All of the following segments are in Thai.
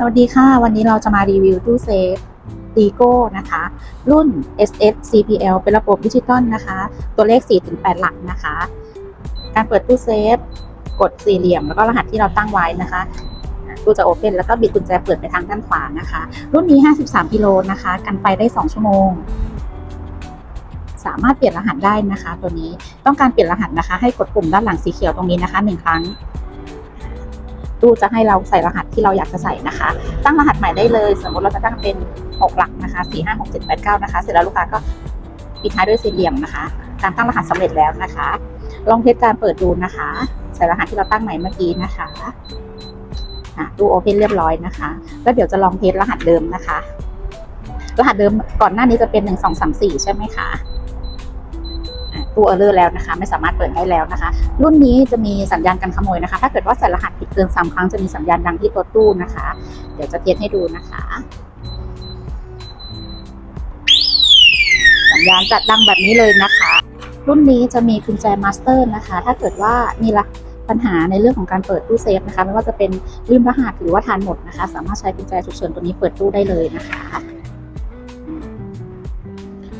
สวัสดีค่ะ วันนี้เราจะมารีวิวตู้เซฟดีโก้นะคะ รุ่น SS CPL เป็นระบบดิจิตอลนะคะ ตัวเลข 4-8 หลักนะคะ การเปิดตู้เซฟ กดสี่เหลี่ยม แล้วก็รหัสที่เราตั้งไว้นะคะตู้จะโอเพนแล้วก็บิดกุญแจเปิดไปทางด้านขวานะคะ รุ่นนี้ 53 กิโลนะคะ กันไฟได้ 2 ชั่วโมง สามารถเปลี่ยนรหัสได้นะคะ ตัวนี้ต้องการเปลี่ยนรหัสนะคะ ให้กดปุ่มด้านหลังสีเขียวตรงนี้นะคะหนึ่งครั้ง ตู้จะให้เราใส่รหัสที่เราอยากจะใส่นะคะ ตั้งรหัสใหม่ได้เลย สมมติเราจะตั้งเป็น 6 หลักนะคะ4 5 6 7 8 9นะคะ เสร็จแล้วลูกค้าก็ปิดท้ายด้วยสี่เหลี่ยมนะคะ การตั้งรหัสสำเร็จแล้วนะคะ ลองเทสการเปิดดูนะคะ ใส่รหัสที่เราตั้งใหม่เมื่อกี้นะคะอะตู้โอเพนเรียบร้อยนะคะ แล้วเดี๋ยวจะลองเทสรหัสเดิมนะคะ รหัสเดิมก่อนหน้านี้จะเป็น 1 2 3 4 ใช่ไหมคะ ตู้เออร์เลอร์แล้วนะคะ ไม่สามารถเปิดได้แล้วนะคะ รุ่นนี้จะมีสัญญาณการขโมยนะคะ ถ้าเกิดว่าใส่รหัสผิดเกินสามครั้งจะมีสัญญาณดังที่ตัวตู้นะคะ เดี๋ยวจะเทสให้ดูนะคะ สัญญาณจัดดังแบบนี้เลยนะคะ รุ่นนี้จะมีกุญแจมาสเตอร์นะคะ ถ้าเกิดว่ามีละปัญหาในเรื่องของการเปิดตู้เซฟนะคะไม่ว่าจะเป็นลืมรหัสหรือว่าทานหมดนะคะ สามารถใช้กุญแจฉุกเฉินตัวนี้เปิดตู้ได้เลยนะคะ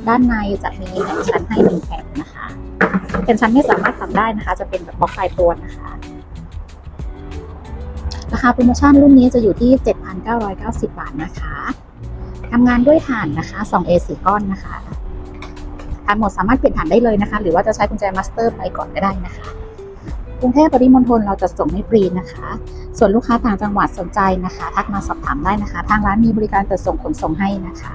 ด้านในจะมีแผ่นชั้นให้หนึ่งแผ่นนะคะเป็นชั้นไม่สามารถทำได้นะคะ จะเป็นแบบบล็อกไฟตัวนะคะราคาโปรโมชั่นรุ่นนี้จะอยู่ที่ 7,990 บาทนะคะทำงานด้วยถ่านนะคะ 2A 4ก้อนนะคะถ่านหมดสามารถเปลี่ยนถ่านได้เลยนะคะ หรือว่าจะใช้กุญแจมาสเตอร์ไปก่อนก็ได้นะคะกรุงเทพปริมณฑลเราจะส่งให้ฟรีนะคะ ส่วนลูกค้าต่างจังหวัดสนใจนะคะ ทักมาสอบถามได้นะคะ ทางร้านมีบริการจัดส่งขนส่งให้นะคะ